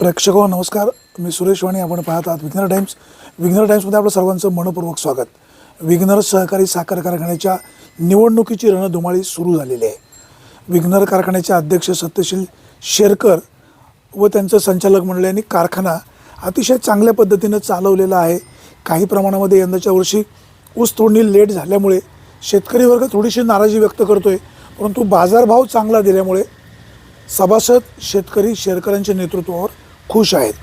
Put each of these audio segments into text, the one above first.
प्रेक्षक नमस्कार. मी सुरेश वाणी आपण पाहत आहात विघ्नर टाईम्स विघ्नर टाईम्समध्ये आपलं सर्वांचं मनपूर्वक स्वागत. विघ्नर सहकारी साखर कारखान्याच्या निवडणुकीची रणधुमाळी सुरू झालेली आहे. विघ्नर कारखान्याचे अध्यक्ष सत्यशील शेरकर व त्यांचं संचालक मंडळांनी कारखाना अतिशय चांगल्या पद्धतीनं चालवलेला आहे. काही प्रमाणामध्ये यंदाच्या वर्षी ऊस तोडणी लेट झाल्यामुळे शेतकरी वर्ग थोडीशी नाराजी व्यक्त करतोय परंतु बाजारभाव चांगला दिल्यामुळे सभासद शेतकरी शेरकरांच्या नेतृत्वावर खुश आहेत.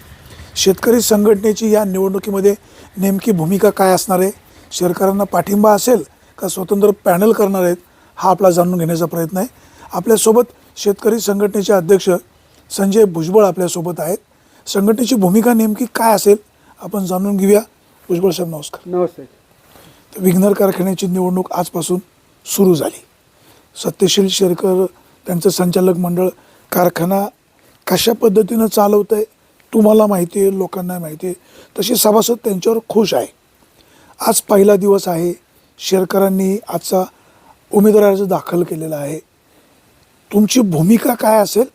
शेतकरी संघटनेची या निवडणुकीमध्ये नेमकी भूमिका काय असणार आहे? शेतकऱ्यांना पाठिंबा असेल का स्वतंत्र पॅनल करणार आहेत हा आपला जाणून घेण्याचा प्रयत्न आहे. आपल्यासोबत शेतकरी संघटनेचे अध्यक्ष संजय भुजबळ आपल्यासोबत आहेत. संघटनेची भूमिका नेमकी काय असेल आपण जाणून घेऊया. भुजबळ साहेब नमस्कार. नमस्ते. तर विघ्नर कारखान्याची निवडणूक आजपासून सुरू झाली. सत्यशील शेरकर त्यांचं संचालक मंडळ कारखाना कशा पद्धतीनं चालवत आहे तुम्हाला माहिती आहे लोकांना माहिती आहे. तसे सभासद त्यांच्यावर खुश आहे. आज पहिला दिवस आहे. शेरकरांनी आजचा उमेदवार दाखल केलेला आहे. तुमची भूमिका काय असेल?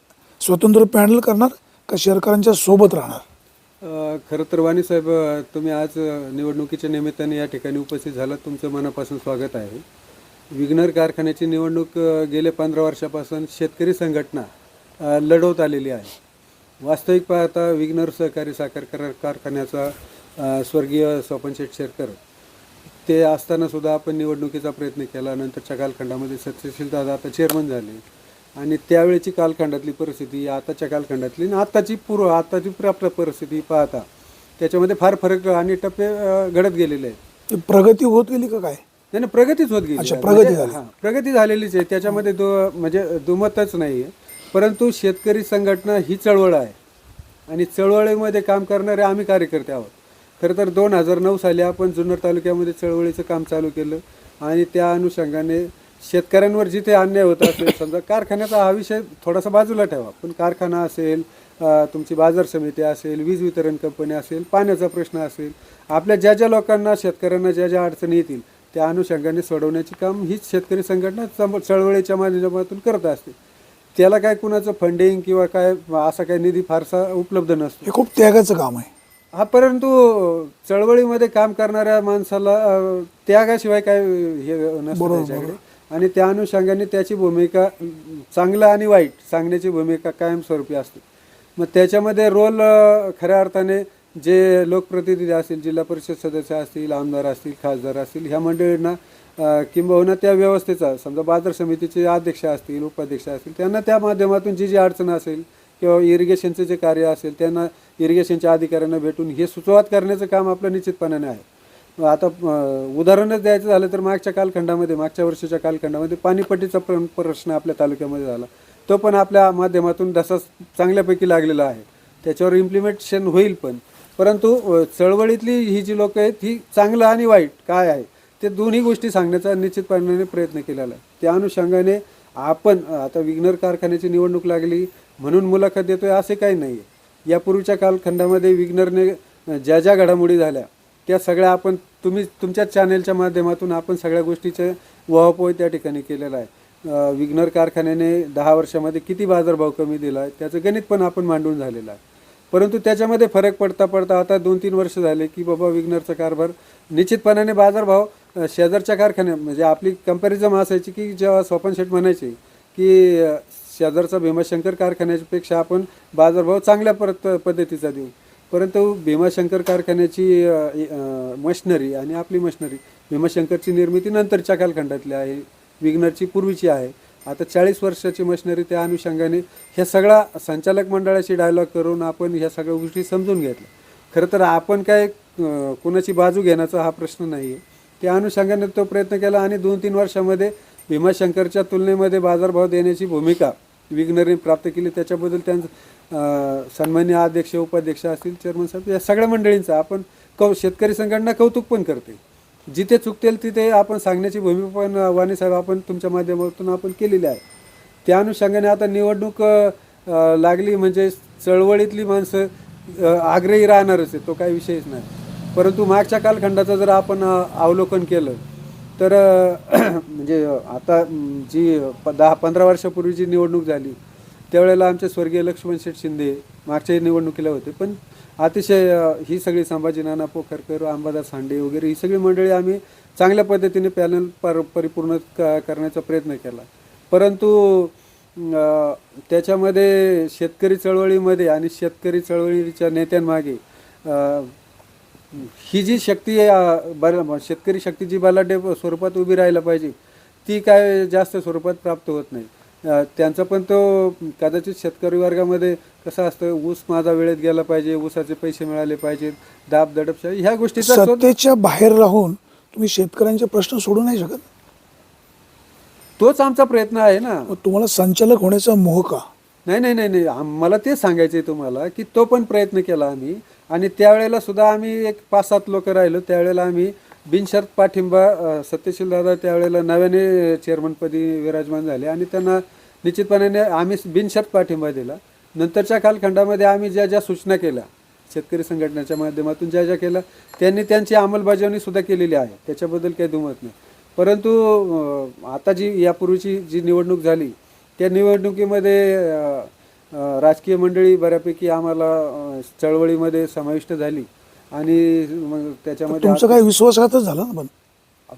स्वतंत्र पॅनल करणार का शेरकरांच्या सोबत राहणार? खरं तर वाणी साहेब तुम्ही आज निवडणुकीच्या निमित्ताने या ठिकाणी उपस्थित झालात. तुमचं मनापासून स्वागत आहे. विघ्नर कारखान्याची निवडणूक गेल्या पंधरा वर्षापासून शेतकरी संघटना लढवत आलेली आहे. वास्तविक पाहता विघ्नर सहकारी साखर कार कारखान्याचा स्वर्गीय स्वपन शेठ शेरकर. ते असताना सुद्धा आपण निवडणुकीचा प्रयत्न केला. नंतरच्या कालखंडामध्ये सत्यशील दादा आता चेअरमन झाले. आणि त्यावेळेची कालखंडातली परिस्थिती आताच्या कालखंडातली आणि आताची पूर्व आताची प्र- आपल्या परिस्थिती पाहता त्याच्यामध्ये फार फरक आणि टप्पे घडत गेलेले आहेत. प्रगती होत गेली का काय? नाही प्रगतीच होत गेली. प्रगती म्हणजे, प्रगती झालेलीच आहे. त्याच्यामध्ये दो म्हणजे दुमतच नाही आहे परंतु शेतकरी संघटना ही चळवळ आहे. आणि चळवळीमध्ये काम करणारे आम्ही कार्यकर्ते आहोत. खरं तर दोन हजार नऊ साली आपण जुन्नर तालुक्यामध्ये चळवळीचं काम चालू केलं. आणि त्या अनुषंगाने शेतकऱ्यांवर जिथे अन्याय होत असेल समजा कारखान्याचा हा विषय थोडासा बाजूला ठेवा. पण कारखाना असेल तुमची बाजार समिती असेल वीज वितरण कंपनी असेल पाण्याचा प्रश्न असेल आपल्या ज्या ज्या लोकांना शेतकऱ्यांना ज्या ज्या अडचणी येतील त्या अनुषंगाने सोडवण्याचे काम हीच शेतकरी संघटना चळवळीच्या माध्यमातून करत असते. त्याला काय कुणाचं फंडिंग किंवा काय असा काही निधी फारसा उपलब्ध नसतो. हे खूप त्यागाचं काम आहे. हा परंतु चळवळीमध्ये काम करणाऱ्या माणसाला अ, त्यागाशिवाय काय हे नसतं त्याच्याकडे. आणि त्या अनुषंगाने त्याची भूमिका अ, चांगलं आणि वाईट सांगण्याची भूमिका कायमस्वरूपी असते. मग त्याच्यामध्ये रोल अ, खऱ्या अर्थाने जे लोकप्रतिनिधी असतील जिल्हा परिषद सदस्य असतील आमदार असतील खासदार असतील ह्या मंडळींना किंबहुना त्या व्यवस्थेचा समजा बाजार समितीचे अध्यक्ष असतील उपाध्यक्ष असतील त्यांना त्या माध्यमातून जी जी अडचण असेल किंवा इरिगेशनचं जे कार्य असेल त्यांना इरिगेशनच्या अधिकाऱ्यांना भेटून हे सुचवात करण्याचं काम आपलं निश्चितपणाने आहे. आता उदाहरणच द्यायचं झालं तर मागच्या कालखंडामध्ये मागच्या वर्षीच्या कालखंडामध्ये पाणीपट्टीचा प्र- प्रश्न आपल्या तालुक्यामध्ये झाला. तो पण आपल्या माध्यमातून तसा चांगल्यापैकी लागलेला आहे. त्याच्यावर इम्प्लिमेंटेशन होईल पण. परंतु चळवळीतली ही जी लोक आहेत ही चांगलं आणि वाईट काय आहे? ते दोन्ही गोष्टी सांगण्याचा निश्चितपणाने प्रयत्न केलेला आहे. त्या अनुषंगाने आपण आता विघ्नर कारखान्याची निवडणूक लागली म्हणून मुलाखत देतोय असे काही नाही आहे यापूर्वीच्या कालखंडामध्ये विघ्नरने ज्या ज्या घडामोडी झाल्या त्या सगळ्या आपण तुम्ही तुमच्याच चॅनेलच्या माध्यमातून आपण सगळ्या गोष्टीचे वहापोय त्या ठिकाणी केलेला आहे. विग्नर विघ्नर कारखान्याने दहा वर्षामध्ये किती बाजारभाव कमी दिला आहे त्याचं गणित पण आपण मांडून झालेलं आहे. परंतु त्याच्यामध्ये फरक पडता पडता आता दोन तीन वर्ष झाले की बाबा विघ्नरचा कारभार निश्चितपणाने बाजारभाव शेजारच्या कारखान्या म्हणजे आपली कंपॅरिझम असायची की जेव्हा स्वपन शेठ म्हणायचे की शेजारचा भीमाशंकर कारखान्यापेक्षा आपण बाजारभाव चांगल्या परत पद्धतीचा देऊ. परंतु भीमाशंकर कारखान्याची मशनरी आणि आपली मशनरी भीमाशंकरची निर्मिती नंतरच्या कालखंडातली आहे. विघ्नरची पूर्वीची आहे. आता चाळीस वर्षाची मशनरी त्या अनुषंगाने ह्या सगळा संचालक मंडळाशी डायलॉग करून आपण ह्या सगळ्या गोष्टी समजून घेतल्या. खरं तर आपण काय कोणाची बाजू घेण्याचा हा प्रश्न नाही आहे त्या अनुषंगाने तो प्रयत्न केला आणि दोन तीन वर्षामध्ये भीमाशंकरच्या तुलनेमध्ये बाजारभाव देण्याची भूमिका विघ्नरने प्राप्त केली. त्याच्याबद्दल त्यांचं सन्मान्य अध्यक्ष उपाध्यक्ष असतील चेअरमन साहेब या सगळ्या मंडळींचं आपण कौ शेतकरी संघटना कौतुक पण करते. जिथे चुकतील तिथे आपण सांगण्याची भूमिका पण वाणी साहेब आपण तुमच्या माध्यमातून आपण केलेली आहे. त्या अनुषंगाने आता निवडणूक लागली म्हणजे चळवळीतली माणसं आग्रही राहणारच आहे तो काही विषयच नाही. परंतु मागच्या कालखंडाचं जर आपण अवलोकन केलं तर म्हणजे आता जी प- दहा पंधरा वर्षापूर्वी जी निवडणूक झाली त्यावेळेला आमचे स्वर्गीय लक्ष्मण शेठ शिंदे मागच्याही निवडणुकीला होते. पण अतिशय ही सगळी संभाजी नाना पोखरकर अंबादास हांडे वगैरे ही सगळी मंडळी आम्ही चांगल्या पद्धतीने पॅनल पर परिपूर्ण क करण्याचा प्रयत्न केला. परंतु त्याच्यामध्ये शेतकरी चळवळीमध्ये आणि शेतकरी चळवळीच्या नेत्यांमागे ही जी शक्ती बल शेतकरी शक्ती जी बलाढ्य स्वरूपात उभी राहायला पाहिजे ती काय जास्त स्वरूपात प्राप्त होत नाही. त्यांचा पण तो कदाचित शेतकरी वर्गामध्ये कसं असतं ऊस माझा वेळेत गेला पाहिजे ऊसाचे पैसे मिळाले पाहिजेत दाब दडपशाही ह्या गोष्टीचा शोध- सत्तेच्या बाहेर राहून तुम्ही शेतकऱ्यांचे प्रश्न सोडू नाही शकत? तोच आमचा प्रयत्न आहे ना. तुम्हाला संचालक होण्याचा मोह का? नाही नाही नाही नाही. आम- मला तेच सांगायचं आहे तुम्हाला की तो पण प्रयत्न केला आम्ही. आणि त्यावेळेला सुद्धा आम्ही एक पाच सात लोक राहिलो. त्यावेळेला आम्ही बिनशर्त पाठिंबा अ, सत्यशील दादा त्यावेळेला नव्याने चेअरमनपदी विराजमान झाले आणि त्यांना निश्चितपणाने आम्ही बिनशर्त पाठिंबा दिला. नंतरच्या कालखंडामध्ये आम्ही ज्या ज्या सूचना केल्या शेतकरी संघटनेच्या माध्यमातून ज्या ज्या केल्या त्यांनी त्यांची अंमलबजावणी सुद्धा केलेली आहे. त्याच्याबद्दल काही दुमत नाही. परंतु अ, आता जी यापूर्वीची जी निवडणूक झाली त्या निवडणुकीमध्ये राजकीय मंडळी बऱ्यापैकी आम्हाला चळवळीमध्ये समाविष्ट झाली. आणि मग त्याच्यामध्ये तुमचं काय विश्वासघातच झाला ना पण?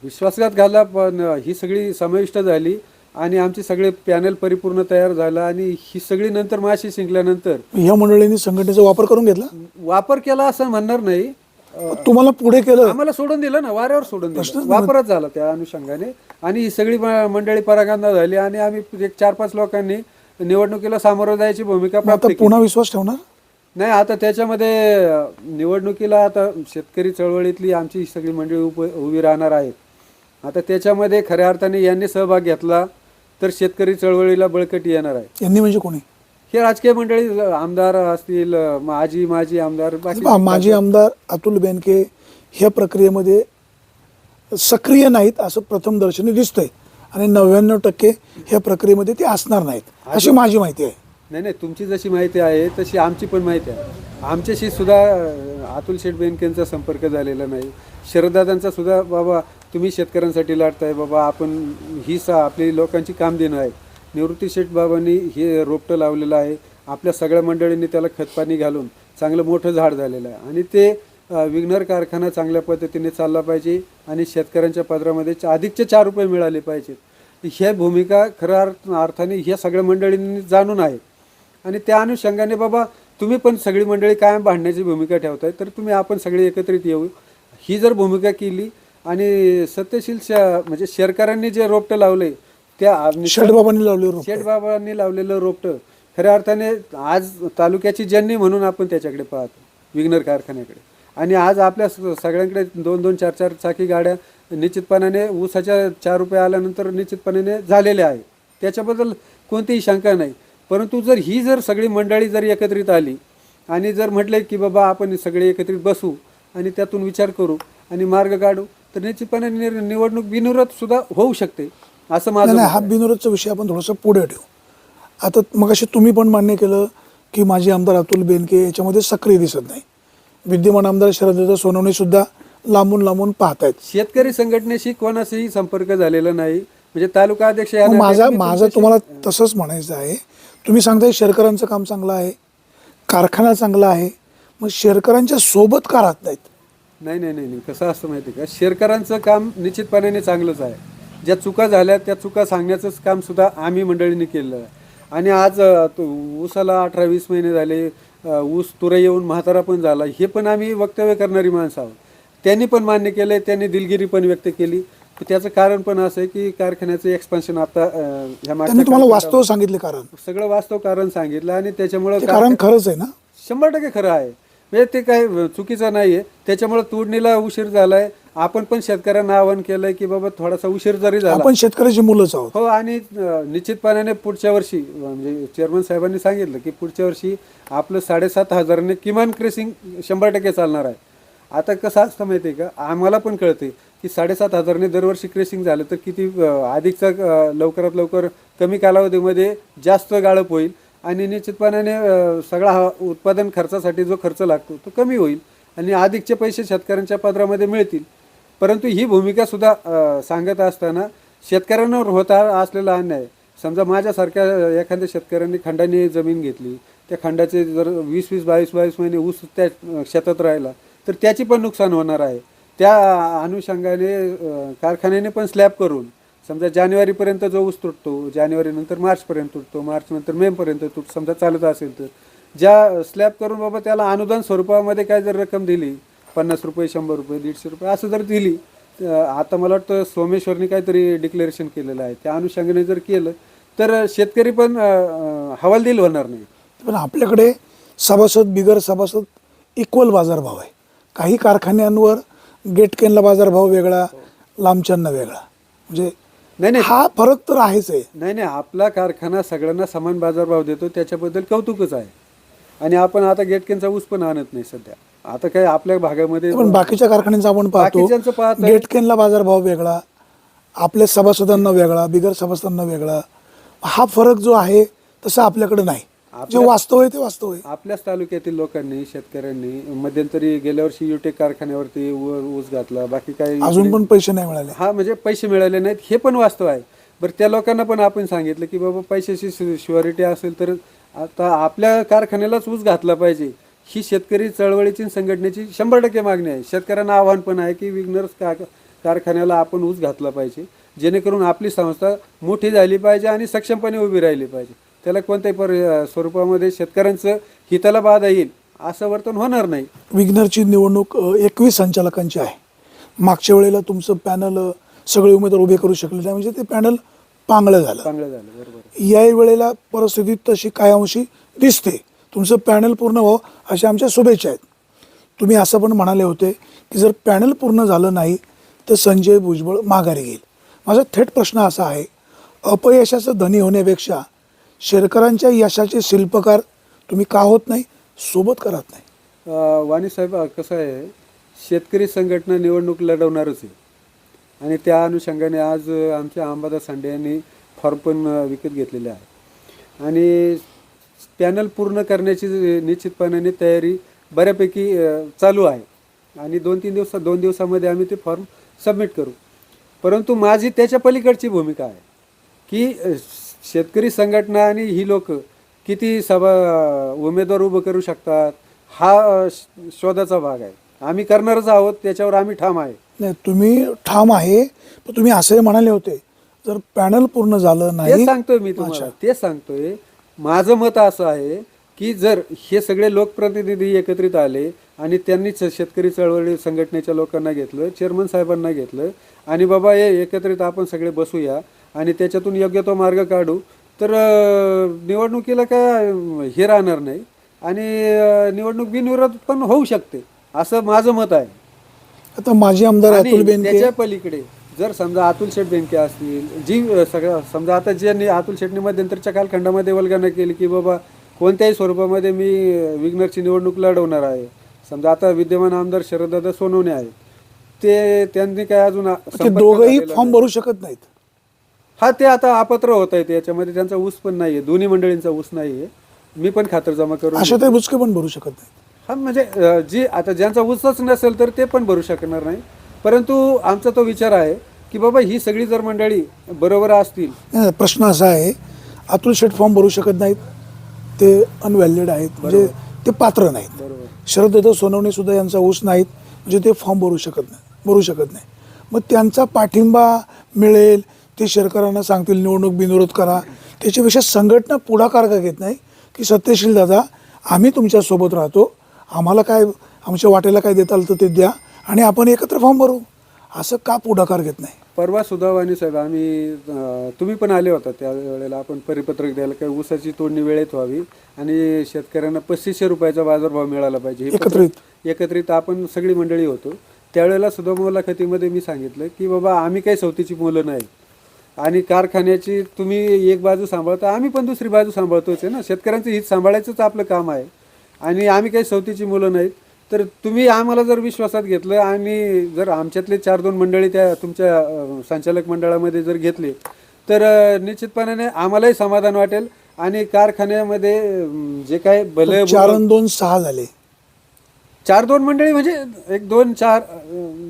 विश्वासघात घाला पण ही सगळी समाविष्ट झाली. आणि आमची सगळे पॅनल परिपूर्ण तयार झाला. आणि ही सगळी नंतर माशी शिंकल्यानंतर ह्या मंडळींनी संघटनेचा वापर करून घेतला? वापर केला असं म्हणणार नाही. तुम्हाला पुढे केलं. आम्हाला सोडून दिलं ना वाऱ्यावर सोडून दिलं. वापरच झाला त्या अनुषंगाने. आणि ही सगळी मंडळी परागंदा झाली आणि आम्ही एक चार पाच लोकांनी निवडणुकीला सामोरं जायची भूमिका प्राप्त पुन्हा विश्वास ठेवणार? नाही आता त्याच्यामध्ये निवडणुकीला आता शेतकरी चळवळीतली आमची ही सगळी मंडळी उप उभी राहणार आहेत. आता त्याच्यामध्ये खऱ्या अर्थाने यांनी सहभाग घेतला तर शेतकरी चळवळीला बळकटी येणार आहे. यांनी म्हणजे कोणी? हे राजकीय मंडळी आमदार असतील माजी माजी आमदार बाकी माजी आमदार. अतुल बेनके ह्या प्रक्रियेमध्ये सक्रिय नाहीत असं प्रथम दर्शनी दिसतंय. आणि नव्याण्णव टक्के ह्या प्रक्रियेमध्ये ते असणार नाहीत. अशी माझी माहिती आहे. नाही नाही तुमची जशी माहिती आहे तशी आमची पण माहिती आहे. आमच्याशी सुद्धा अ, अतुल शेठ बेनकेंचा संपर्क झालेला नाही. शरददादांचा सुद्धा बाबा तुम्ही शेतकऱ्यांसाठी लढताय बाबा आपण ही सा आपली लोकांची काम देणं आहे. निवृत्ती शेठ बाबांनी हे रोपटं लावलेलं आहे. आपल्या सगळ्या मंडळींनी त्याला खतपाणी घालून चांगलं मोठं झाड झालेलं आहे. आणि ते विघ्नर कारखाना चांगल्या पद्धतीने चालला पाहिजे आणि शेतकऱ्यांच्या पदरामध्ये चा- अधिकचे चार रुपये मिळाले पाहिजेत. ह्या भूमिका खऱ्या अर्थ- अर्थाने ह्या सगळ्या मंडळींनी जाणून आहे. आणि त्या अनुषंगाने बाबा तुम्ही पण सगळी मंडळी कायम भांडण्याची भूमिका ठेवताय तर तुम्ही आपण सगळे एकत्रित येऊ. ही जर भूमिका केली आणि सत्यशील श- म्हणजे शेरकरांनी जे रोपटं लावले त्या षडबाबांनी लावले रोप शेठ बाबांनी लावलेलं रोपटं. खऱ्या अर्थाने आज तालुक्याची जननी म्हणून आपण त्याच्याकडे पाहतो विघ्नर कारखान्याकडे. आणि आज आपल्या स- सगळ्यांकडे दोन दोन चार चार चाकी गाड्या निश्चितपणाने ऊसाच्या चार रुपये आल्यानंतर निश्चितपणाने झालेल्या आहे त्याच्याबद्दल कोणतीही शंका नाही. परंतु जर ही जर सगळी मंडळी जर एकत्रित आली आणि जर म्हटले की बाबा आपण सगळे एकत्रित बसू आणि त्यातून विचार करू आणि मार्ग काढू तर निश्चितपणे निवडणूक बिनविरोध सुद्धा होऊ शकते. असं माझं नाही हा बिनोरचा विषय आपण थोडासा पुढे ठेवू. आता मग अशी तुम्ही पण मान्य केलं की माजी आमदार अतुल बेनके याच्यामध्ये सक्रिय दिसत नाही. विद्यमान आमदार शरदत्त सोनवणे सुद्धा लांबून लांबून पाहतायत. शेतकरी संघटनेशी कोणाचाही संपर्क झालेला नाही. म्हणजे तालुका अध्यक्ष माझा माझं तुम्हाला तसंच म्हणायचं आहे. तुम्ही सांगताय शेरकरांचं काम चांगलं आहे. कारखाना चांगला आहे. मग शेरकरांच्या सोबत का राहत नाहीत? नाही नाही नाही नाही. कसं असतं माहिती का? शेरकरांचं काम निश्चितपणाने चांगलंच आहे. ज्या चुका झाल्या त्या चुका सांगण्याचंच काम सुद्धा आम्ही मंडळींनी केलं आहे. आणि आज तो ऊसाला अठरा वीस महिने झाले ऊस तुरा येऊन म्हातारा पण झाला हे पण आम्ही वक्तव्य करणारी माणसं आहोत. त्यांनी पण मान्य केलंय त्यांनी दिलगिरी पण व्यक्त केली. त्याचं कारण पण असं आहे की कारखान्याचं एक्सपान्शन आता ह्या तुम्हाला वास्तव सांगितले कारण? सगळं वास्तव कारण सांगितलं आणि त्याच्यामुळं कारण खरंच आहे ना? शंभर टक्के खरं आहे. म्हणजे ते काही चुकीचं नाही आहे त्याच्यामुळे तोडणीला उशीर झालाय. आपण पण शेतकऱ्यांना आवाहन केलंय की बाबा थोडासा उशीर जरी झाला आपण शेतकऱ्याची मुलंच आहोत. हो आणि अं, निश्चितपणाने पुढच्या वर्षी म्हणजे चेअरमन साहेबांनी सांगितलं की पुढच्या वर्षी आपलं साडेसात हजाराने किमान क्रेसिंग शंभर टक्के चालणार आहे. आता कसं असतं माहिती आहे का? आम्हाला पण कळते की साडेसात हजारने दरवर्षी क्रेसिंग झालं तर किती अं, अधिकचा अं, लवकरात लवकर कमी कालावधीमध्ये जास्त गाळप होईल आणि निश्चितपणाने अं, सगळा हा उत्पादन खर्चासाठी जो खर्च लागतो तो कमी होईल आणि अधिकचे पैसे शेतकऱ्यांच्या पदरामध्ये मिळतील. परंतु ही भूमिका सुद्धा सांगत असताना शेतकऱ्यांवर होता असलेला अन्याय. समजा माझ्यासारख्या एखाद्या शेतकऱ्यांनी खंडाने जमीन घेतली त्या खंडाचे जर वीस वीस बावीस बावीस महिने ऊस त्या शेतात राहिला तर त्याची पण नुकसान होणार आहे. त्या अनुषंगाने कारखान्याने पण स्लॅब करून समजा जानेवारीपर्यंत जो ऊस तुटतो जानेवारीनंतर मार्चपर्यंत तुटतो मार्चनंतर मेपर्यंत तुट समजा चालत असेल तर ज्या स्लॅब करून बाबा त्याला अनुदान स्वरूपामध्ये काय जर रक्कम दिली पन्नास रुपये शंभर रुपये दीडशे रुपये असं जर दिली आता मला वाटतं सोमेश्वरनी काहीतरी डिक्लेरेशन केलेलं आहे. त्या अनुषंगाने जर केलं तर शेतकरी पण हवालदिल होणार नाही. पण आपल्याकडे सभासद बिगर सभासद इक्वल बाजारभाव आहे. काही कारखान्यांवर गेटकेनला बाजारभाव वेगळा लांबच्यांना वेगळा. म्हणजे नाही नाही. हा फरक तर आहेच आहे. नाही नाही. आपला कारखाना सगळ्यांना समान बाजारभाव देतो त्याच्याबद्दल कौतुकच आहे. आणि आपण आता गेटकेनचा ऊस पण आणत नाही सध्या. आता काय आपल्या भागामध्ये पण बाकीच्या कारखान्यांचा आपण पाहतो. गेटकेनला बाजारभाव वेगळा आपल्या सभासदांना वेगळा बिगर सभासदांना वेगळा. हा फरक जो आहे तसा आपल्याकडे नाही. जे वास्तव आहे ते वास्तव आहे. आपल्याच तालुक्यातील लोकांनी शेतकऱ्यांनी मध्यंतरी गेल्या वर्षी युटेक कारखान्यावरती ऊ- ऊस घातला. बाकी काही अजून पण पैसे नाही मिळाले. हा म्हणजे पैसे मिळाले नाहीत हे पण वास्तव आहे. बरं त्या लोकांना पण आपण सांगितलं की बाबा पैशाची शुअरिटी असेल तर आता आपल्या कारखान्यालाच ऊस घातला पाहिजे. ही शेतकरी चळवळीची संघटनेची शंभर टक्के मागणी आहे. शेतकऱ्यांना आव्हान पण आहे की विग्नर्स का कारखान्याला आपण ऊस घातला पाहिजे. जेणेकरून आपली संस्था मोठी झाली पाहिजे आणि सक्षमपणे उभी राहिली पाहिजे. त्याला कोणत्याही पर स्वरूपामध्ये शेतकऱ्यांचं हिताला बाधा येईल असं वर्तन होणार नाही. विग्नरची निवडणूक एकवीस संचालकांची आहे. मागच्या वेळेला तुमचं पॅनल सगळे उमेदवार उभे करू शकले नाही. म्हणजे ते पॅनल पांगळं झालं. चांगलं झालं बरोबर. या वेळेला परिस्थिती तशी काय अंशी दिसते. तुमचं पॅनल पूर्ण व्हावं अशा आमच्या शुभेच्छा आहेत. तुम्ही असं पण म्हणाले होते की जर पॅनल पूर्ण झालं नाही तर संजय भुजबळ माघारी घेईल. माझा थेट प्रश्न असा आहे अपयशाचं धनी होण्यापेक्षा शेरकरांच्या यशाचे शिल्पकार तुम्ही का होत नाही सोबत करत नाही? वाणी साहेब कसं आहे शेतकरी संघटना निवडणूक लढवणारच आहे. आणि त्या अनुषंगाने आज आमच्या अंबादास सांडे यांनी फॉर्म पण विकत घेतलेले आहे. आणि पॅनल पूर्ण करण्याची निश्चितपणाने तयारी बऱ्यापैकी चालू आहे. आणि दोन तीन दिवसात दोन दिवसामध्ये आम्ही ते फॉर्म सबमिट करू. परंतु माझी त्याच्या पलीकडची भूमिका आहे की शेतकरी संघटना आणि ही लोक किती सभा उमेदवार उभं करू शकतात हा शोधाचा भाग आहे. आम्ही करणारच आहोत त्याच्यावर आम्ही ठाम आहे. नाही तुम्ही ठाम आहे पण तुम्ही असंही म्हणाले होते जर पॅनल पूर्ण झालं नाही सांगतोय मी तुम्हाला तेच सांगतोय माझं मत असं आहे की जर हे सगळे लोकप्रतिनिधी एकत्रित आले आणि त्यांनी च- शेतकरी चळवळी संघटनेच्या लोकांना घेतलं चेअरमन साहेबांना घेतलं आणि बाबा हे एकत्रित आपण सगळे बसूया आणि त्याच्यातून योग्य तो मार्ग काढू तर निवडणुकीला काय हे राहणार नाही. आणि निवडणूक बिनविरोध पण होऊ शकते असं माझं मत आहे. आता माजी आमदार आणि अतुल बेनके त्याच्या पलीकडे जर समजा अतुल शेठ बेनके असतील जी अ, सगळं समजा आता ज्यांनी अतुल शेटने मध्यंतरच्या कालखंडामध्ये वल्गना केली की बाबा कोणत्याही स्वरूपामध्ये मी अ, विग्नरची निवडणूक लढवणार आहे. समजा आता विद्यमान आमदार शरददादा सोनवणे आहेत. ते त्यांनी काय अजून दोघंही फॉर्म नाही. भरू शकत नाहीत. हा ते आता अपात्र होत आहेत याच्यामध्ये त्यांचा ऊस पण नाहीये दोन्ही मंडळींचा ऊस नाहीये. मी पण खातरजमा करून आशाताई बुचके पण भरू शकत नाहीत. हा म्हणजे जी आता ज्यांचा ऊसच नसेल तर ते पण भरू शकणार नाही. परंतु आमचा तो विचार आहे की बाबा ही सगळी जर मंडळी बरोबर असतील. प्रश्न असा आहे अतुल शेठ फॉर्म भरू शकत नाहीत. ते अनव्हॅलिड आहेत. म्हणजे ते पात्र नाहीत. बरोबर. शरदत्त सोनवणे सुद्धा यांचा ऊस नाहीत म्हणजे ते फॉर्म भरू शकत नाही भरू शकत नाही. मग त्यांचा पाठिंबा मिळेल ते शेरकरांना सांगतील निवडणूक बिनविरोध करा. त्याच्यापेक्षा संघटना पुढाकार का घेत नाही की सत्यशील दादा आम्ही तुमच्यासोबत राहतो आम्हाला काय आमच्या वाटेला काय देता आलं तर ते द्या. आणि आपण एकत्र फॉर्म भरू. असं का पुढाकार घेत नाही? परवा सुधावानी साहेब आम्ही अ, तुम्ही पण आले होता त्या वेळेला. आपण परिपत्रक द्यायला काही ऊसाची तोडणी वेळेत व्हावी आणि शेतकऱ्यांना पस्तीसशे रुपयाचा बाजारभाव मिळाला पाहिजे. हे पत्र- एकत्रित. एकत्रित आपण सगळी मंडळी होतो. त्यावेळेला सुद्धा मुलाखतीमध्ये मी सांगितलं की बाबा आम्ही काही सवतीची मुलं नाही आणि कारखान्याची तुम्ही एक बाजू सांभाळता आम्ही पण दुसरी बाजू सांभाळतोच आहे ना. शेतकऱ्यांचं हित सांभाळायचंच आपलं काम आहे आणि आम्ही काही सवतीची मुलं नाहीत. तर तुम्ही आम्हाला जर विश्वासात घेतलं आणि जर आमच्यातले चार दोन मंडळी त्या तुमच्या संचालक मंडळामध्ये जर घेतले तर निश्चितपणाने आम्हालाही समाधान वाटेल आणि कारखान्यामध्ये जे काय भले चार दोन सहा झाले. चार दोन मंडळी म्हणजे एक दोन चार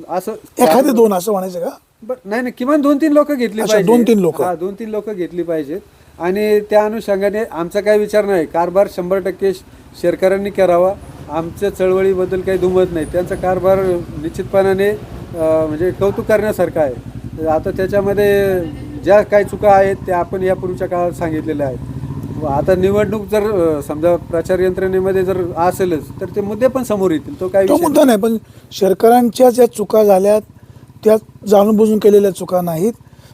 असं एखादे दोन असं म्हणायचं का? बर नाही नाही किमान दोन तीन लोक घेतली पाहिजे. दोन-तीन लोकं. हा दोन तीन लोक घेतली पाहिजेत. आणि त्या अनुषंगाने आमचा काही विचार नाही. कारभार शंभर टक्के शेतकऱ्यांनी करावा. आमच्या चळवळीबद्दल काही दुमत नाही. त्यांचा कारभार निश्चितपणाने म्हणजे कौतुक करण्यासारखं आहे. आता त्याच्यामध्ये ज्या काही चुका आहेत त्या आपण यापूर्वीच्या काळात सांगितलेल्या आहेत. आता निवडणूक जर समजा प्रचार यंत्रणेमध्ये जर असेलच तर ते मुद्दे पण समोर येतील. तो काही मुद्दा नाही. पण शेतकऱ्यांच्या ज्या चुका झाल्यात त्या जाणून बुजून केलेल्या चुका नाहीत.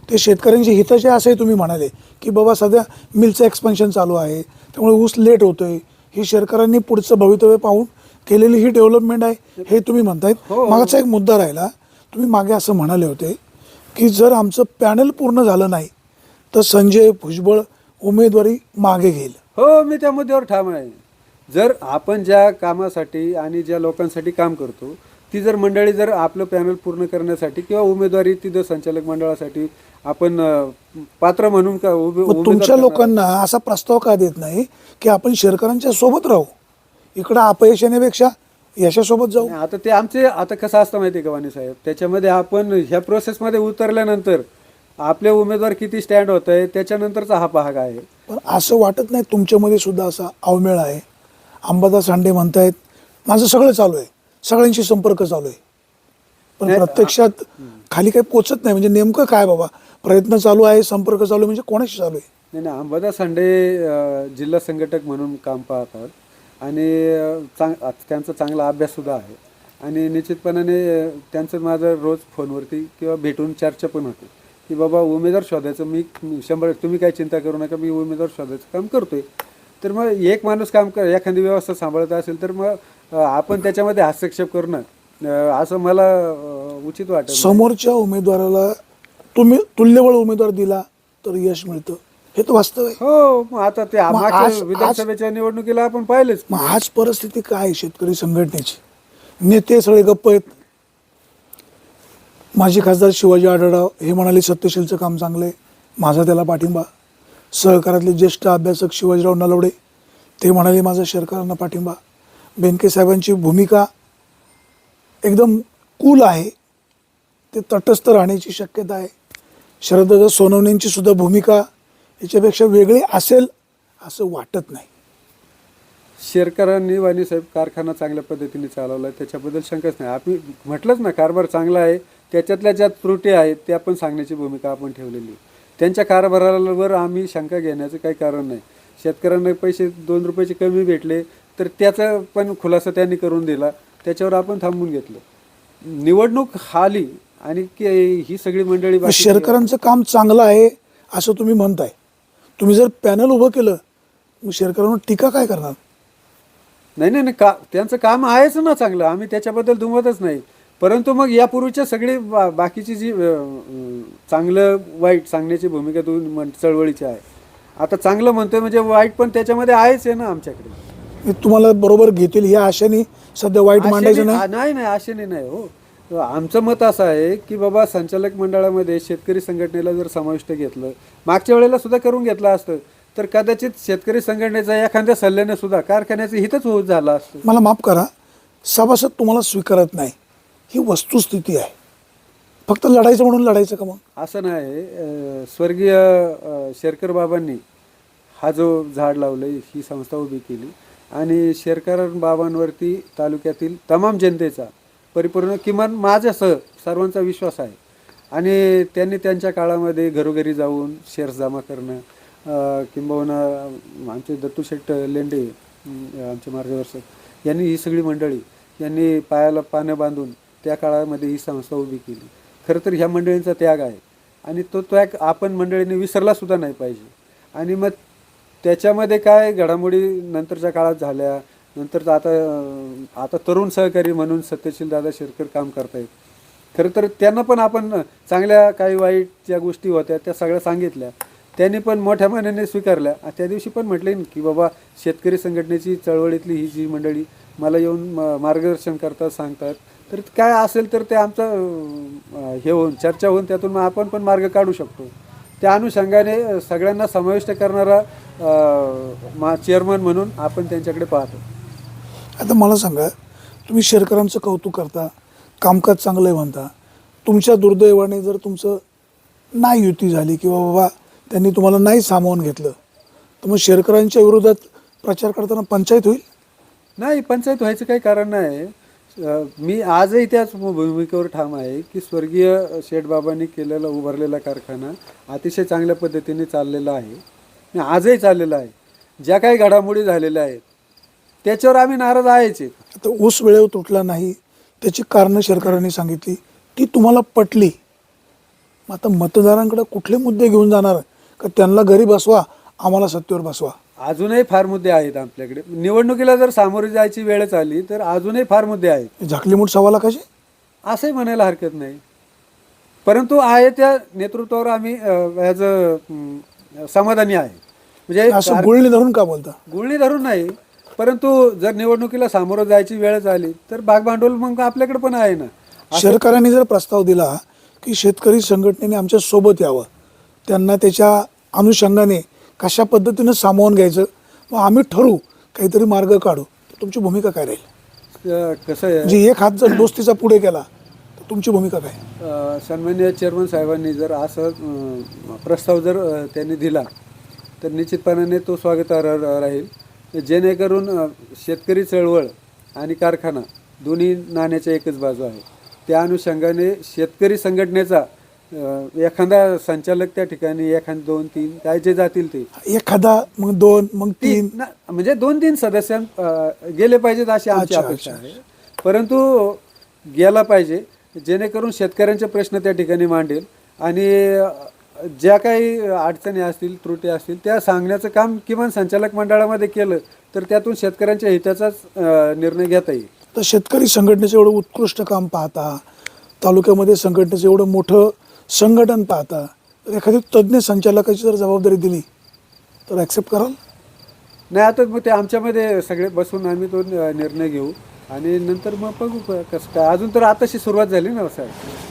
ते शेतकऱ्यांचे हिताचे असे तुम्ही म्हणाले की बाबा सध्या मिलचं एक्सपेन्शन चालू आहे त्यामुळे ऊस लेट होतोय. ही शेतकऱ्यांनी पुढचं भवितव्य पाहून केलेली ही डेव्हलपमेंट आहे हे तुम्ही म्हणतायत. हो. मागाचा एक मुद्दा राहिला तुम्ही मागे असं म्हणाले होते की जर आमचं पॅनल पूर्ण झालं नाही तर संजय भुजबळ उमेदवारी मागे घेईल. हो मी त्या मुद्द्यावर ठाम आहे. जर आपण ज्या कामासाठी आणि ज्या लोकांसाठी काम करतो ती जर मंडळी जर आपलं पॅनल पूर्ण करण्यासाठी किंवा उमेदवारी तिथं संचालक मंडळासाठी आपण पात्र म्हणून का उभे- तुमच्या लोकांना असा प्रस्ताव का देत नाही की आपण शेतकऱ्यांच्या सोबत राहू? इकडं अपयश येण्यापेक्षा यशासोबत जाऊ? आता ते आमचे आता कसं असतं माहिती आहे का वाणी साहेब? त्याच्यामध्ये आपण ह्या प्रोसेसमध्ये उतरल्यानंतर आपले उमेदवार किती स्टँड होत आहे त्याच्यानंतरचा हा भाग आहे. पण असं वाटत नाही तुमच्यामध्ये सुद्धा असा अवमेळ आहे? अंबादास हांडे म्हणतायत माझं सगळं चालू आहे. सगळ्यांशी संपर्क चालू आहे. पण प्रत्यक्षात खाली काही पोचत नाही. म्हणजे नेमकं काय बाबा? प्रयत्न चालू आहे संपर्क चालू म्हणजे कोणाशी चालू आहे? नाही नाही अंबादास संडे जिल्हा संघटक म्हणून काम पाहतात. आणि चांग त्यांचा चांगला अभ्याससुद्धा आहे. आणि निश्चितपणाने त्यांचं माझं रोज फोनवरती किंवा भेटून चर्चा पण होते. की बाबा उमेदवार शोधायचं मी शंभर तुम्ही काही चिंता करू नका मी उमेदवार शोधायचं काम करतोय. तर मग एक माणूस काम कर एखादी व्यवस्था सांभाळत असेल तर मग आपण त्याच्यामध्ये हस्तक्षेप करू ना अ, असं मला उचित वाटत. समोरच्या उमेदवाराला तुम्ही तुल्यबळ उमेदवार दिला तर यश मिळतं. हे तर वास्तव आहे. हो मग आता ते विधानसभेच्या निवडणुकीला आपण पाहिलेच. मग आज परिस्थिती काय आहे शेतकरी संघटनेची? नेते सगळे गप्प आहेत. माजी खासदार शिवाजी आढळराव हे म्हणाले सत्यशीलचं काम चांगलं आहे. माझा त्याला पाठिंबा. सहकारातले ज्येष्ठ अभ्यासक शिवाजीराव नलवडे ते म्हणाले माझा शेतकऱ्यांना पाठिंबा. बेनके साहेबांची भूमिका एकदम कूल आहे. ते तटस्थ राहण्याची शक्यता आहे. शरददादा सोनवणेंची सुद्धा भूमिका याच्यापेक्षा वेगळी असेल असं वाटत नाही. शेरकरांनी वाणी साहेब कारखाना चांगल्या पद्धतीने चालवला आहे त्याच्याबद्दल शंकाच नाही. आपण म्हटलंच ना कारभार चांगला आहे त्याच्यातल्या ज्या त्रुटी आहेत त्या पण सांगण्याची भूमिका आपण ठेवलेली आहे. त्यांच्या कारभारावर आम्ही शंका घेण्याचं काही कारण नाही. शेतकऱ्यांना पैसे दोन रुपयाचे कमी भेटले तर त्याचा पण खुलासा त्यांनी करून दिला. त्याच्यावर आपण थांबून घेतलं. निवडणूक आली आणि की ही सगळी मंडळी शेरकरांचं काम चांगलं आहे असं तुम्ही म्हणताय. तुम्ही जर पॅनल उभं केलं मग शेरकरांवर टीका काय करणार? नाही नाही नाही का त्यांचं काम आहेच ना चांगलं. आम्ही त्याच्याबद्दल दुमतच नाही. परंतु मग यापूर्वीच्या सगळी बा- बाकीची जी चांगलं वाईट सांगण्याची भूमिका तुम्ही म्हण चळवळीची आहे. आता चांगलं म्हणतोय म्हणजे वाईट पण त्याच्यामध्ये आहेच आहे ना आमच्याकडे. तुम्हाला बरोबर घेतील या आशेने? सध्या वाईट मांडायचं नाही? नाही आशेने नाही हो. आमचं मत असं आहे की बाबा संचालक मंडळामध्ये शेतकरी संघटनेला जर समाविष्ट घेतलं मागच्या वेळेला सुद्धा करून घेतलं असतं तर कदाचित शेतकरी संघटनेचा एखाद्या सल्ल्याने सुद्धा कारखान्याचं हितच होत झालं असतं. मला माफ करा सभासद तुम्हाला स्वीकारत नाही. ही वस्तुस्थिती आहे. फक्त लढायचं म्हणून लढायचं का मग? असं नाही. अं, स्वर्गीय अं, शेरकर बाबांनी हा जो झाड लावलं ही संस्था उभी केली. आणि शेरकर बाबांवरती तालुक्यातील तमाम जनतेचा परिपूर्ण किमान माझ्यासह सर्वांचा विश्वास आहे. आणि त्यांनी त्यांच्या काळामध्ये घरोघरी जाऊन शेअर्स जमा करणं किंबहुना आमचे दत्तू शेट्ट लेंडे आमचे मार्गदर्शक यांनी ही सगळी मंडळी यांनी पायाला पानं बांधून त्या काळामध्ये ही संस्था उभी केली. खरं तर ह्या मंडळींचा त्याग आहे. आणि तो त्याग आपण मंडळीने विसरलासुद्धा नाही पाहिजे. आणि मग त्याच्यामध्ये काय घडामोडी नंतरच्या काळात झाल्या. नंतर आता आता तरुण सहकारी म्हणून सत्यशील दादा शिरकर काम करतायत. खरं तर त्यांना पण आपण चांगल्या काही वाईट ज्या गोष्टी होत्या त्या सगळ्या सांगितल्या. त्यांनी पण मोठ्या मनाने स्वीकारल्या. आणि त्या दिवशी पण म्हटले ना की बाबा शेतकरी संघटनेची चळवळीतली ही जी मंडळी मला येऊन म- मार्गदर्शन करतात सांगतात. तर काय असेल तर ते आमचं अं, हे होऊन चर्चा होऊन त्यातून मग आपण पण मार्ग काढू शकतो. त्या अनुषंगाने अं, सगळ्यांना समाविष्ट करणारा अं, मा चेअरमन म्हणून आपण त्यांच्याकडे पाहतो. आता मला सांगा तुम्ही शेरकरांचं कौतुक करता कामकाज चांगलं आहे म्हणता तुमच्या दुर्दैवाने जर तुमचं नाही युती झाली किंवा बाबा त्यांनी तुम्हाला नाही सामावून घेतलं तर मग शेरकरांच्या विरोधात प्रचार करताना पंचायत होईल? नाही पंचायत व्हायचं काही कारण नाही. मी आजही त्याच भूमिकेवर ठाम आहे की स्वर्गीय शेठबाबांनी केलेला उभारलेला कारखाना अतिशय चांगल्या पद्धतीने चाललेला आहे. आणि आजही चाललेला आहे. ज्या काही घडामोडी झालेल्या आहेत त्याच्यावर आम्ही नाराज आहेच. आता ऊस वेळेवर तुटला नाही त्याची कारणं सरकारने सांगितली ती तुम्हाला पटली. आता मतदारांकडे कुठले मुद्दे घेऊन जाणार? का त्यांना घरी बसवा आम्हाला सत्तेवर बसवा? अजूनही फार मुद्दे आहेत आपल्याकडे. निवडणुकीला जर सामोरे जायची वेळच आली तर अजूनही फार मुद्दे आहेत. झाकलीमूठ सवाला कशी? असंही म्हणायला हरकत नाही. परंतु आहे त्या नेतृत्वावर आम्ही ॲज अ समाधानी आहे. म्हणजे असं गुळणी धरून का बोलता? गुळणी धरून नाही परंतु जर निवडणुकीला सामोरं जायची वेळच आली तर भागभांडवल मग आपल्याकडे पण आहे ना. शेतकऱ्यांनी जर प्रस्ताव दिला की शेतकरी संघटनेने आमच्यासोबत यावं त्यांना त्याच्या अनुषंगाने कशा पद्धतीनं सामावून घ्यायचं? मग आम्ही ठरवू. काहीतरी मार्ग काढू. तर तुमची भूमिका काय राहील? कसं आहे? म्हणजे एक हात जर दोस्तीचा पुढे केला तर तुमची भूमिका काय? सन्मान्य चेअरमन साहेबांनी जर असं प्रस्ताव जर अ, त्यांनी दिला तर निश्चितपणाने तो स्वागतार्ह रा- राहील. जेणेकरून अ, शेतकरी चळवळ आणि कारखाना दोन्ही नाण्याच्या एकच बाजू आहे. त्या अनुषंगाने शेतकरी संघटनेचा एखादा संचालक त्या ठिकाणी एखाद दोन तीन काय जे जातील ते. एखादा मग दोन मग तीन. म्हणजे दोन तीन सदस्य गेले पाहिजेत अशी आमची अपेक्षा आहे. परंतु गेला पाहिजे जेणेकरून शेतकऱ्यांचे प्रश्न त्या ठिकाणी मांडेल आणि ज्या काही अडचणी असतील त्रुटी असतील त्या सांगण्याचं काम किमान संचालक मंडळामध्ये केलं तर त्यातून शेतकऱ्यांच्या हिताचाच निर्णय घेता येईल. तर शेतकरी संघटनेचं एवढं उत्कृष्ट काम पाहता तालुक्यामध्ये संघटनेचं एवढं मोठं संघटन पाहता एखादी तज्ज्ञ संचालकाची जर जबाबदारी दिली तर ॲक्सेप्ट कराल? नाही आता मग ते आमच्यामध्ये सगळे बसून आम्ही तो निर्णय घेऊ आणि नंतर मग बघू क- कसं काय. अजून तर आताशी सुरुवात झाली ना साहेब.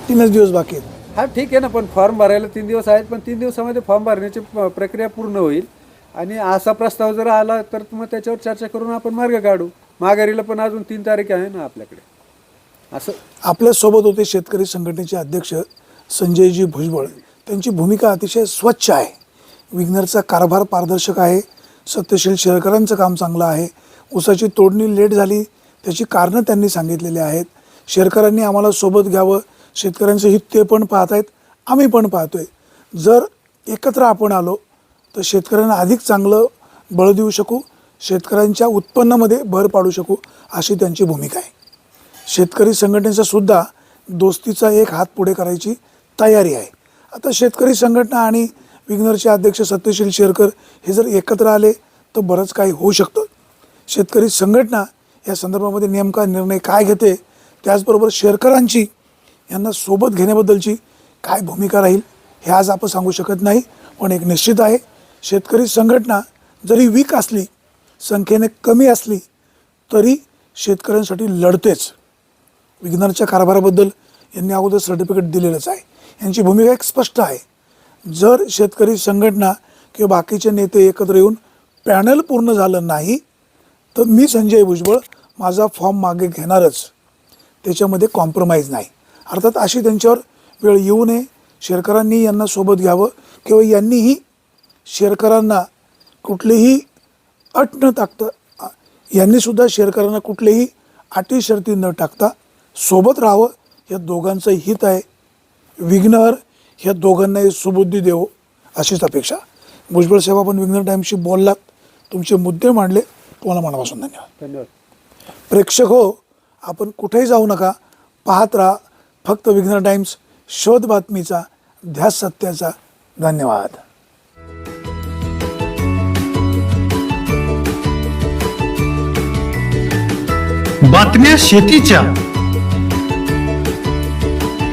तीनच दिवस बाकी आहेत. हा ठीक आहे ना पण फॉर्म भरायला तीन दिवस आहेत पण तीन दिवसामध्ये फॉर्म भरण्याची प- प्रक्रिया पूर्ण होईल. आणि असा प्रस्ताव जर आला तर मग त्याच्यावर चर्चा करून आपण मार्ग काढू. माघारीला पण अजून तीन तारीख आहे ना आपल्याकडे. असं. आपल्यासोबत होते शेतकरी संघटनेचे अध्यक्ष संजयजी भुजबळ. त्यांची भूमिका अतिशय स्वच्छ आहे. विग्नरचा कारभार पारदर्शक आहे. सत्यशील शेळकरांचं काम चांगलं आहे. ऊसाची तोडणी लेट झाली. त्याची कारणं त्यांनी सांगितलेली आहेत. शेतकऱ्यांनी आम्हाला सोबत घ्यावं. शेतकऱ्यांचं हित ते पण पाहत आहेत आम्ही पण पाहतोय. जर एकत्र आपण आलो तर शेतकऱ्यांना अधिक चांगलं बळ देऊ शकू. शेतकऱ्यांच्या उत्पन्नामध्ये भर पाडू शकू अशी त्यांची भूमिका आहे. शेतकरी संघटनेचा सुद्धा दोस्तीचा एक हात पुढे करायची तयारी आहे. आता शेतकरी संघटना आणि विग्नरचे अध्यक्ष सत्यशील शेरकर हे जर एकत्र आले तर बरंच काही होऊ शकतं. शेतकरी संघटना या संदर्भामध्ये नेमका निर्णय काय घेते त्याचबरोबर शेरकरांची यांना सोबत घेण्याबद्दलची काय भूमिका राहील हे आज आपण सांगू शकत नाही पण एक निश्चित आहे शेतकरी संघटना जरी वीक असली संख्येने कमी असली तरी शेतकऱ्यांसाठी लढतेच. विग्नरच्या कारभाराबद्दल यांनी अगोदर सर्टिफिकेट दिलेलंच आहे. यांची भूमिका एक स्पष्ट आहे. जर शेतकरी संघटना किंवा बाकीचे नेते एकत्र येऊन पॅनल पूर्ण झालं नाही तर मी संजय भुजबळ माझा फॉर्म मागे घेणारच. त्याच्यामध्ये कॉम्प्रोमाइज नाही. अर्थात अशी त्यांच्यावर वेळ येऊ नये. शेरकरांनी यांना सोबत घ्यावं किंवा यांनीही शेरकरांना कुठलीही अट न टाकता यांनीसुद्धा शेरकरांना कुठलेही अटी शर्ती न टाकता सोबत राहावं या दोघांचं हित आहे. विघ्नहर ह्या दोघांनाही सुबुद्धी देवो अशीच अपेक्षा. भुजबळ साहेब आपण विघ्नर टाईमशी बोललात. तुमचे मुद्दे मांडले. तुम्हाला मनापासून धन्यवाद. धन्यवाद. प्रेक्षक हो आपण कुठेही जाऊ नका. पाहत राहा. फक्त विघ्नर टाइम्स शोध बातमीचा ध्यास सत्याचा. धन्यवाद. बातम्या शेतीच्या.